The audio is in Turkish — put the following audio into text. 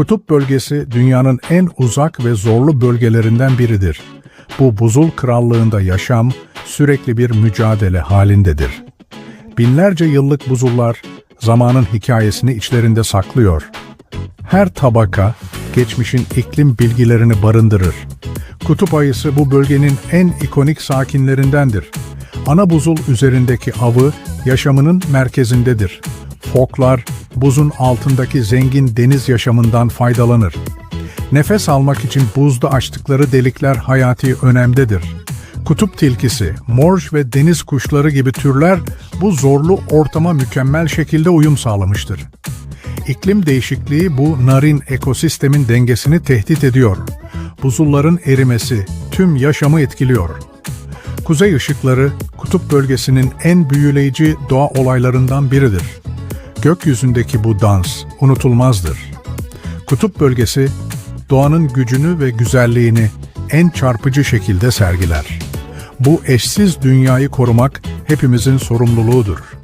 Kutup bölgesi dünyanın en uzak ve zorlu bölgelerinden biridir. Bu buzul krallığında yaşam sürekli bir mücadele halindedir. Binlerce yıllık buzullar zamanın hikayesini içlerinde saklıyor. Her tabaka geçmişin iklim bilgilerini barındırır. Kutup ayısı bu bölgenin en ikonik sakinlerindendir. Ana buzul üzerindeki avı yaşamının merkezindedir. Foklar buzun altındaki zengin deniz yaşamından faydalanır. Nefes almak için buzda açtıkları delikler hayati önemdedir. Kutup tilkisi, morj ve deniz kuşları gibi türler bu zorlu ortama mükemmel şekilde uyum sağlamıştır. İklim değişikliği bu narin ekosistemin dengesini tehdit ediyor. Buzulların erimesi tüm yaşamı etkiliyor. Kuzey ışıkları kutup bölgesinin en büyüleyici doğa olaylarından biridir. Gökyüzündeki bu dans unutulmazdır. Kutup bölgesi doğanın gücünü ve güzelliğini en çarpıcı şekilde sergiler. Bu eşsiz dünyayı korumak hepimizin sorumluluğudur.